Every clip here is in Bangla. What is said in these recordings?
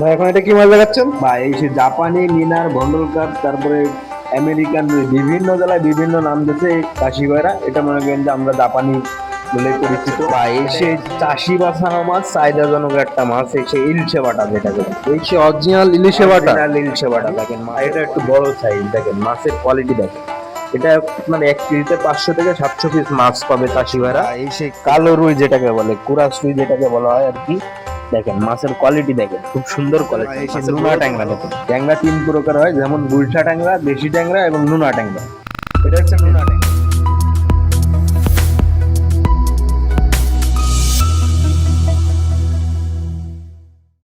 ভাই এখন এটা কি মাছ দেখাচ্ছেন? বা এই সে জাপানি মিনার ভন্ডল কাপ তারপরে আমেরিকান বিভিন্ন জেলায় বিভিন্ন নাম দিয়েছে চাষি ভাইরা। এটা মনে করেন যে আমরা জাপানি বলে পরিচিত। বা এই সে চাষি বাছানো মাছ চাহিদাজনক একটা মাছ এই সে ইলশে বাটা যেটা বলে। এই সে অরিজিনাল ইলিশে বাটা। ইলশে বাটা দেখেন এটা একটু বড় সাইজ দেখেন মাছের কোয়ালিটি দেখেন। এটা মানে এক কেজিতে পাঁচশো থেকে সাতশো পিস মাছ পাবে চাষি ভাইরা। এই সেই কালো রুই যেটাকে বলে কুরাস রুই যেটাকে বলা হয় আর কি দেখেন মাছের কোয়ালিটি দেখেন খুব সুন্দর কোয়ালিটি নুনা ট্যাংরা দেখেন। ট্যাংরা তিন প্রকার হয় যেমন গুলশা ট্যাংরা দেশি ট্যাংরা এবং নুনা ট্যাংরা। এটা হচ্ছে নুনা ট্যাংরা।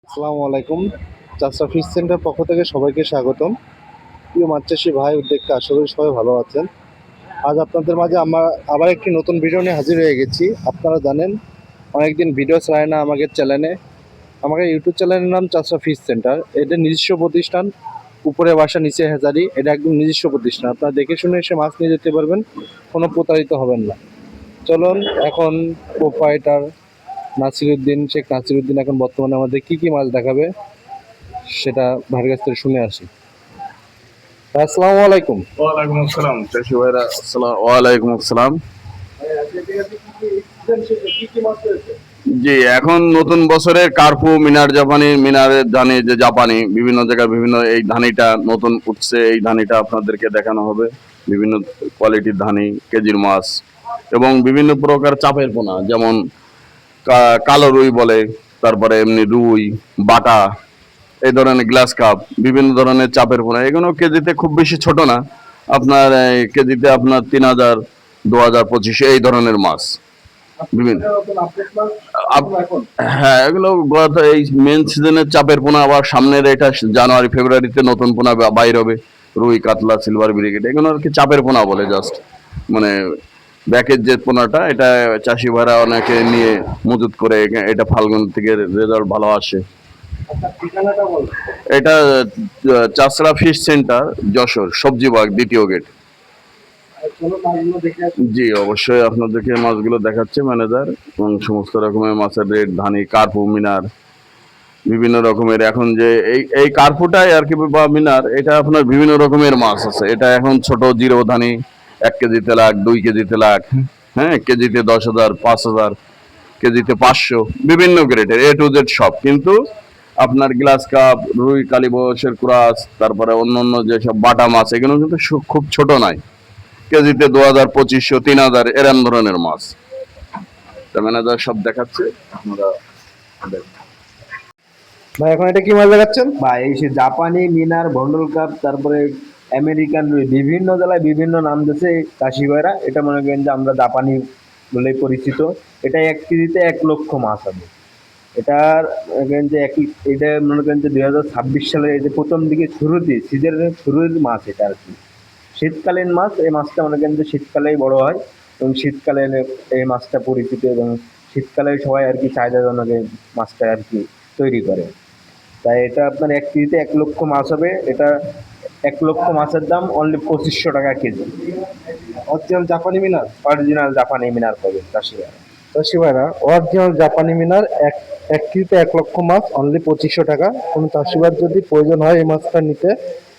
আসসালামু আলাইকুম। চাষা ফিশ সেন্টার পক্ষ থেকে সবাইকে স্বাগতম। প্রিয় মাছ চাষি ভাই উদ্যোগকে আশা করি সবাই ভালো আছেন। আজ আপনাদের মাঝে আমার আবার একটি নতুন ভিডিও নিয়ে হাজির হয়ে গেছি। আপনারা জানেন অনেকদিন ভিডিও ছাড়ে না আমাদের চ্যানেলে আমাদের ইউটিউব চ্যানেলের নাম চাষা ফিশ সেন্টার। এটা নিজস্ব প্রতিষ্ঠান উপরে বাসা নিচে হেজারি। এটা একদম নিজস্ব প্রতিষ্ঠান। আপনারা দেখে শুনে এসে মাছ নিয়ে যেতে পারবেন কোনো প্রতারিত হবেন না। চলুন এখন প্রোপাইটার নাসিরুদ্দিন শেখ নাসিরুদ্দিন এখন বর্তমানে আমাদের কি কি মাছ দেখাবে সেটা ভাইয়ের কাছ থেকে শুনে আসি। আসসালামু আলাইকুম। ওয়ালাইকুম আসসালাম চাষি ভাইরা। আসসালাম ওয়ালাইকুম আসসালাম। জি, এখন নতুন বছরে কার্পু, মিনার জাপানি মিনারের ধানি, যে জাপানি, বিভিন্ন জায়গায় বিভিন্ন এই ধানিটা নতুন উঠছে, এই ধানিটা আপনাদেরকে দেখানো হবে। বিভিন্ন কোয়ালিটির ধানি, কেজির মাছ এবং বিভিন্ন প্রকার চাপের পোনা, যেমন কালো রুই বলে, তারপরে এমনি রুই, বাটা, এই ধরনের গ্লাস কাপ, বিভিন্ন ধরনের চাপের পোনা। এগুলো কেজিতে খুব বেশি ছোট না। আপনার কেজিতে আপনার তিন হাজার, দু হাজার, পঁচিশে, এই ধরনের মাছ। বিভিন্ন। হ্যাঁ এগুলো গত এই মেন সিজনের চাপের পোনা, আবার সামনের এটা জানুয়ারি, ফেব্রুয়ারিতে নতুন পোনা বাইর হবে রুই, কাতলা সিলভার ব্রিগেড এগুলো আর কি চাপের পোনা বলে জাস্ট মানে ব্যাকের যে পোনাটা, এটা চাষি ভাড়া অনেকে নিয়ে মজুত করে এটা ফাল্গুন থেকে রেজাল্ট ভালো আসে। এটা চাষড়া ফিশ সেন্টার যশোর সবজি বাগ দ্বিতীয় গেট জি, অবশ্যই আপনাদেরকে মাছগুলো দেখাচ্ছে, ম্যানেজার, এবং সমস্ত রকমের মাছের রেট, ধানি, কার্পু, মিনার, বিভিন্ন রকমের। এখন যে এই এই কার্পুটাই আর কি বা মিনার, এটা আপনার বিভিন্ন রকমের মাছ আছে। এটা এখন ছোট জিরো ধানি, এক কেজিতে লাখ দুই কেজিতে লাখ হ্যাঁ কেজিতে দশ হাজার, পাঁচ হাজার, কেজিতে পাঁচশো, বিভিন্ন গ্রেডের এ টু জেড সব। কিন্তু আপনার গ্লাস কাপ, রুই, কালীবসের ক্রাস, তারপরে অন্য অন্য যেসব বাটা মাছ, এগুলো কিন্তু খুব ছোট নয় কেজিতে দু হাজার পঁচিশশো তিন হাজার এরম ধরনের মাছ। ম্যানেজার সব দেখাচ্ছে আমরা ভাই এখন এটা কি মাছ দেখাচ্ছেন? বা এই সে জাপানি মিনার ভন্ডল কাপ তারপরে আমেরিকান রুই বিভিন্ন জেলায় বিভিন্ন নাম দিয়েছে চাষি ভাইরা। এটা মনে করেন যে আমরা জাপানি বলে পরিচিত। এটা এক কেজিতে এক লক্ষ মাছ হবে। এটার মনে করেন যে এক এটা মনে করেন যে দুই হাজার ছাব্বিশ সালের এই যে প্রথম দিকে শুরুতে সিজনের শুরুর মাছ এটা আর কি। শীতকালীন মাছ এই মাছটা মনে কিন্তু শীতকালেই বড় হয় এবং শীতকালে এই মাছটা পরিচিত এবং শীতকালে সবাই আর কি চাহিদাজনক এই মাছটা আর কি তৈরি করে। তাই এটা আপনার এক কেজিতে এক লক্ষ মাছ হবে। এটা এক লক্ষ মাছের দাম অনলি পঁচিশশো টাকা কেজি। অরিজিনাল জাপানি মিনার অরিজিনাল জাপানি মিনার পাবে চাষিরা। চাষি ভাইরা অরিজিনাল জাপানি মিনার এক এক কেজিতে এক লক্ষ মাছ অনলি পঁচিশশো টাকা। কোনো চাষিবার যদি প্রয়োজন হয় এই মাছটা নিতে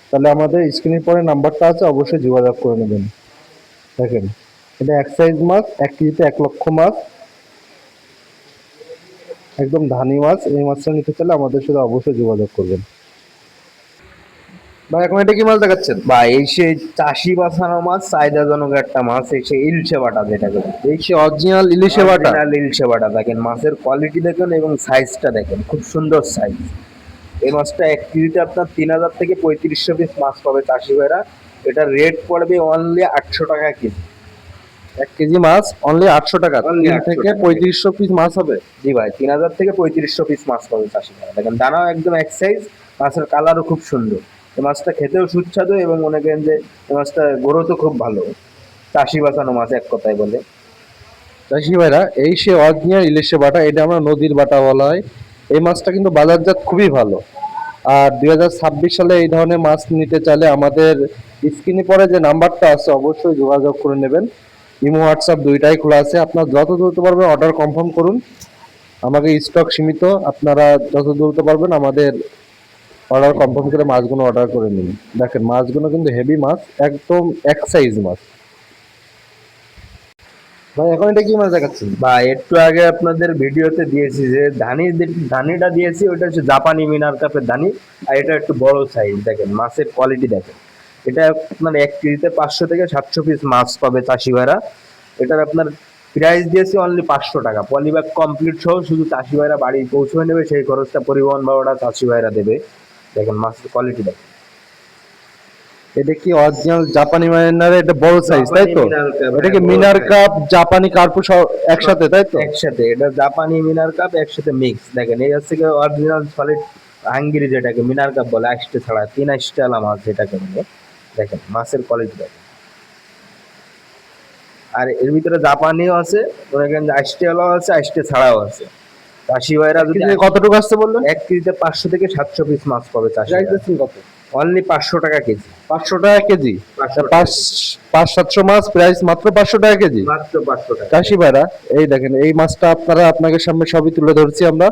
তাহলে আমাদের স্ক্রিনের পরে নাম্বারটা আছে অবশ্যই যোগাযোগ করে নেবেন। দেখেন এটা এক সাইজ মাছ এক কেজিতে এক লক্ষ মাছ একদম ধানি মাছ এই মাছটা নিতে চাইলে আমাদের সাথে অবশ্যই যোগাযোগ করবেন। ভাই এখন এটা কি মাছ দেখাচ্ছেন? বা এই সে চাষি বাছানো মাছ চাহিদাজনক একটা মাছ এই সে ইলশে বাটা যেটাকে। এই সে অরিজিনাল ইলিশে বাটা? ইলশে বাটা দেখেন মাছের কোয়ালিটি দেখেন এবং সাইজটা দেখেন খুব সুন্দর সাইজ এই মাছটা এক কেজিতে আপনার তিন হাজার থেকে পঁয়ত্রিশশো পিস মাছ পাবে চাষি ভাইরা। এটা রেট পড়বে অনলি আটশো টাকা কেজি। এক কেজি মাছ অনলি আটশো টাকা। থেকে পঁয়ত্রিশশো পিস মাছ হবে। জি ভাই তিন হাজার থেকে পঁয়ত্রিশশো পিস মাছ পাবে চাষি ভাইরা। দেখেন দানাও একদম এক সাইজ মাছের কালারও খুব সুন্দর। এই মাছটা খেতেও সুস্বাদু এবং মনে করেন যে এই মাছটা গ্রোথও খুব ভালো। চাষি বাঁচানো মাছ এক কথায় বলে। চাষি ভাইরা এই সে অরিজিনাল ইলিশে বাটা এটা আমরা নদীর বাটা বলা হয়। এই মাছটা কিন্তু বাজারজাত খুবই ভালো। আর দুই হাজার ছাব্বিশ সালে এই ধরনের মাছ নিতে চাইলে আমাদের স্ক্রিনে পরে যে নাম্বারটা আছে, অবশ্যই যোগাযোগ করে নেবেন। ইমো, হোয়াটসঅ্যাপ দুইটাই খোলা আছে। আপনার যত দ্রুত পারবেন অর্ডার কনফার্ম করুন। আমাকে স্টক সীমিত, আপনারা যত দ্রুত পারবেন আমাদের অর্ডার কনফার্ম করে মাছগুলো অর্ডার করে নিন। দেখেন, মাছগুলো কিন্তু হেভি মাছ, একদম এক সাইজ মাছ। ভাই, এখন এটা কি মাছ দেখাচ্ছেন? বা একটু আগে আপনাদের ভিডিওতে দিয়েছি যে ধানি ধানিটা দিয়েছি ওটা হচ্ছে জাপানি মিনার কাপের ধানি, আর এটা একটু বড় সাইজ দেখেন, মাছের কোয়ালিটি দেখেন। এটা আপনার এক কেজিতে পাঁচশো থেকে সাতশো পিস মাছ পাবে চাষি ভাইরা। এটার আপনার প্রাইস দিয়েছি অনলি পাঁচশো টাকা। পলিব্যাগ কমপ্লিট সহ শুধু চাষি ভাইরা বাড়ি পৌঁছে নেবে, সেই খরচটা পরিবহন ভাড়াটা চাষি ভাইরা দেবে। দেখেন, মাছের কোয়ালিটি দেখেন। এটা কি অরিজিনাল জাপানি মিনার এটা বড় সাইজ তাই তো? এটা কি মিনার কাপ জাপানি কার্পু একসাথে তাই তো? একসাথে এটা জাপানি মিনার কাপ একসাথে মিক্স দেখেন এই হচ্ছে অরিজিনাল সলিড হাঙ্গিরি যেটাকে মিনার কাপ বলে ছাড়া তিন মাছ যেটাকে বলে। দেখেন মাছের কোয়ালিটি দেখেন। আর এর ভিতরে জাপানিও আছে আলাও আছে আষ্টে ছাড়াও আছে। চাষি ভাইরা যদি কতটুকু আসতে বললেন? এক কেজিতে পাঁচশো থেকে সাতশো পিস মাছ পাবে চাষি কত? অনলি পাঁচশো টাকা কেজি। পাঁচশো টাকা কেজি? পাঁচ পাঁচ সাতশো মাছ প্রাইস মাত্র পাঁচশো টাকা কেজি? মাত্র পাঁচশো টাকা। চাষি ভাইরা এই দেখেন এই মাছটা আপনারা আপনাকে সামনে সবই তুলে ধরছি আমরা।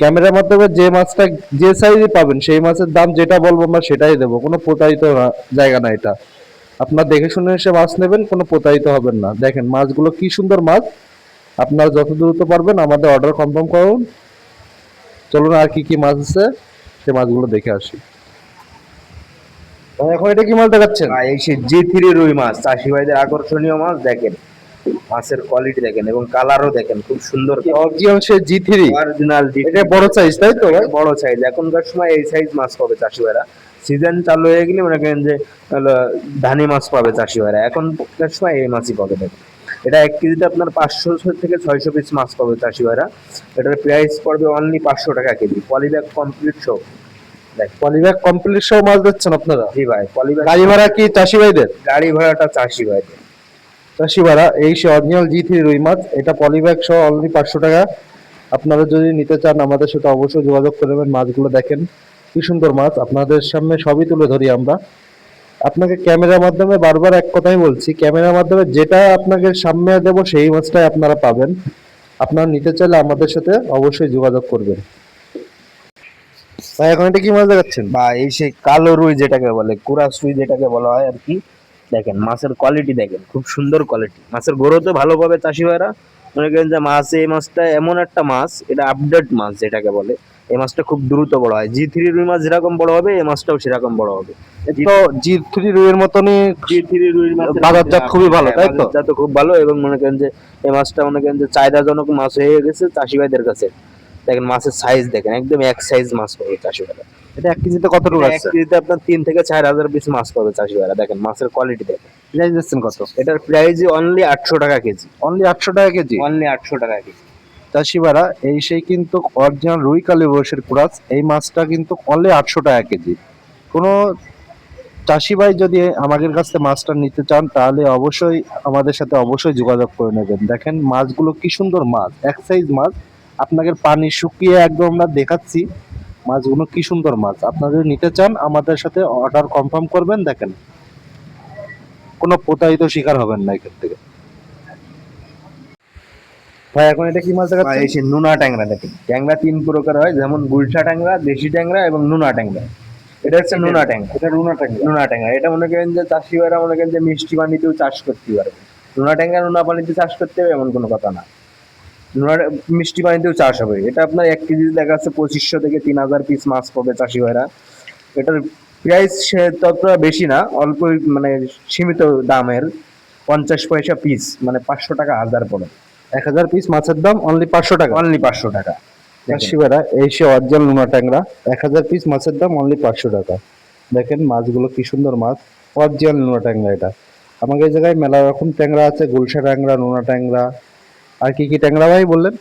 ক্যামেরার মাধ্যমে যে মাছটা যে সাইজে পাবেন সেই মাছের দাম যেটা বলব আমরা সেটাই দেবো। কোনো প্রতারিত জায়গা না এটা। আপনার দেখে শুনে এসে মাছ নেবেন কোনো প্রতারিত হবেন না। দেখেন মাছগুলো কি সুন্দর মাছ। আপনারা যত দ্রুত পারবেন আমাদের অর্ডার কনফার্ম করুন। চলুন আর কি কি মাছ আছে সে মাছগুলো দেখে আসি। এখন এটা কি মাছ দেখাচ্ছেন? এই সে জি থ্রি রুই মাছ চাষি ভাইদের আকর্ষণীয় মাছ দেখেন। মাছের কোয়ালিটি দেখেন এবং কালারও দেখেন খুব সুন্দর। অরিজিনাল সে জি থ্রি অরিজিনাল এটা বড় সাইজ তাই তো ভাই? বড় সাইজ এখনকার সময় এই সাইজ মাছ পাবে চাষি ভাইরা। সিজন চালু হয়ে গেলে মনে করেন যে ধানি মাছ পাবে চাষি ভাইরা। এখনকার সময় এই মাছই পাবে দেখেন। এটা এক কেজিতে আপনার পাঁচশো থেকে ছয়শো পিস মাছ পাবে চাষি ভাইরা। এটার প্রাইস পড়বে অনলি পাঁচশো টাকা কেজি। পলিব্যাগ কমপ্লিট শো দেখ। পলিব্যাগ কমপ্লিট সহ মাছ দিচ্ছেন আপনারা? জি ভাই পলিব্যাগ। গাড়ি ভাড়া কি চাষি ভাইদের? গাড়ি ভাড়াটা চাষি ভাইদের। চাষি ভাড়া এই সে অরিজিনাল জি থ্রি রুই মাছ এটা পলিব্যাগ সহ অনলি পাঁচশো টাকা। আপনারা যদি নিতে চান আমাদের সাথে অবশ্যই যোগাযোগ করবেন মাছগুলো দেখেন। কি সুন্দর মাছ আপনাদের সামনে সবই তুলে ধরি আমরা। আপনাকে ক্যামেরার মাধ্যমে বারবার এক কথাই বলছি ক্যামেরার মাধ্যমে যেটা আপনাকে সামনে দেবো সেই মাছটাই আপনারা পাবেন। আপনারা নিতে চাইলে আমাদের সাথে অবশ্যই যোগাযোগ করবেন। ভাই এখন এটা কি মাছ দেখাচ্ছেন? বা এই সেই কালো রুই যেটাকে বলে কুরাস রুই যেটাকে বলা হয় আর কি দেখেন মাছের কোয়ালিটি দেখেন খুব সুন্দর কোয়ালিটি মাছের গ্রোথও ভালো পাবে চাষি ভাইরা মনে করেন যে মাছ এই মাছটা এমন একটা মাছ এটা আপডেট মাছ যেটাকে বলে এই মাছটা খুব দ্রুত বড় হয়। জি থ্রি রুই মাছ যেরকম বড় হবে এই মাছটাও সেরকম বড় হবে। তো জি থ্রি রুইয়ের মতনই জি থ্রি রুই মাছ বাজারজাত খুবই ভালো, তাই তো? খুব ভালো এবং মনে করেন যে এই মাছটা মনে করেন যে চাহিদাজনক মাছ হয়ে গেছে চাষি ভাইদের কাছে। দেখেন মাছের সাইজ দেখেন একদম এক সাইজ মাছ পাবে চাষি এটা এক কেজিতে কতটুকু এক আছে? কেজিতে আপনার তিন থেকে চার হাজার পিস মাছ পাবে চাষি ভাইরা দেখেন মাছের কোয়ালিটি দেখেন। প্রাইস দিচ্ছেন কত? এটার প্রাইস অনলি আটশো টাকা কেজি। অনলি আটশো টাকা কেজি? অনলি আটশো টাকা কেজি। চাষিবারা এই সেই কিন্তু অরিজিনাল রুই কালী বয়সের কুরাস এই মাছটা কিন্তু অনলি আটশো টাকা কেজি। কোনো চাষি ভাই যদি আমাদের কাছ থেকে মাছটা নিতে চান তাহলে অবশ্যই আমাদের সাথে অবশ্যই যোগাযোগ করে নেবেন। দেখেন মাছগুলো কি সুন্দর মাছ এক সাইজ মাছ। আপনাদের পানি শুকিয়ে একদম আমরা দেখাচ্ছি মাছগুলো কি সুন্দর মাছ। আপনারা যদি নিতে চান আমাদের সাথে অর্ডার কনফার্ম করবেন দেখেন। কোনো প্রতারিত শিকার হবেন না এখান থেকে। ভাই এখন এটা কি মাছ বা দেখাচ্ছেন এই নুনা ট্যাংরা দেখেন। ট্যাংরা তিন প্রকার হয় যেমন গুলশা ট্যাংরা দেশি ট্যাংরা এবং নুনা ট্যাংরা। এটা হচ্ছে নুনা ট্যাংরা। এটা রুনা ট্যাংরা। নুনা ট্যাংরা। এটা মনে করেন যে চাষি ভাইরা মনে করেন যে মিষ্টি পানিতেও চাষ করতে পারবে নুনা ট্যাংরা নুনা পানিতে চাষ করতে হবে এমন কোনো কথা না। নুনা মিষ্টি পানিতেও চাষ হবে। এটা আপনার এক কেজি দেখা যাচ্ছে পঁচিশশো থেকে তিন হাজার পিস মাছ পাবে চাষি ভাইরা। এটার প্রাইস ততটা বেশি না অল্প মানে সীমিত দামের পঞ্চাশ পয়সা পিস মানে পাঁচশো টাকা হাজার পড়ে। এক হাজার পিস মাছের দাম অনলি পাঁচশো টাকা। অনলি পাঁচশো টাকা। শিবারা এই সে অরিজিনাল লুনা ট্যাংরা এক হাজার পিস মাছের দাম অনলি পাঁচশো টাকা। দেখেন মাছগুলো কি সুন্দর মাছ অরিজিনাল লুনা ট্যাংরা এটা। আমাদের এই জায়গায় মেলা রকম ট্যাংরা আছে গুলশা ট্যাংরা নোনা ট্যাংরা আর কি কি ট্যাংরা ভাই বললেন?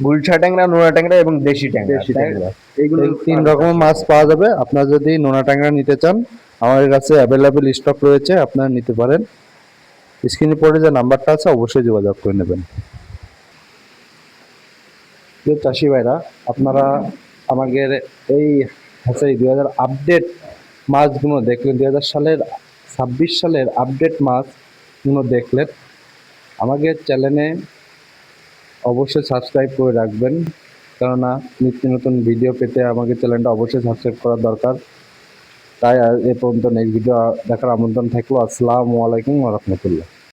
গুলশা ট্যাংরা নোনা ট্যাংরা এবং দেশি ট্যাংরা। দেশি ট্যাংরা। এইগুলো তিন রকমের মাছ পাওয়া যাবে। আপনারা যদি নোনা ট্যাংরা নিতে চান আমাদের কাছে অ্যাভেলেবেল স্টক রয়েছে আপনারা নিতে পারেন। স্ক্রিনে পড়ে যে নাম্বারটা আছে অবশ্যই যোগাযোগ করে নেবেন। প্রিয় চাষি ভাইরা আপনারা আমাদের এই হ্যাচারি দুই হাজার আপডেট মাছগুলো দেখলেন। দুই হাজার সালের ছাব্বিশ সালের আপডেট মাছগুলো দেখলেন। আমাদের চ্যানেলে অবশ্যই সাবস্ক্রাইব করে রাখবেন। কেননা নিত্য নতুন ভিডিও পেতে আমাকে চ্যানেলটা অবশ্যই সাবস্ক্রাইব করার দরকার। তাই এ পর্যন্ত নেক্সট ভিডিও দেখার আমন্ত্রণ থাকল। আসসালামু আলাইকুম রহমতুল্লাহ।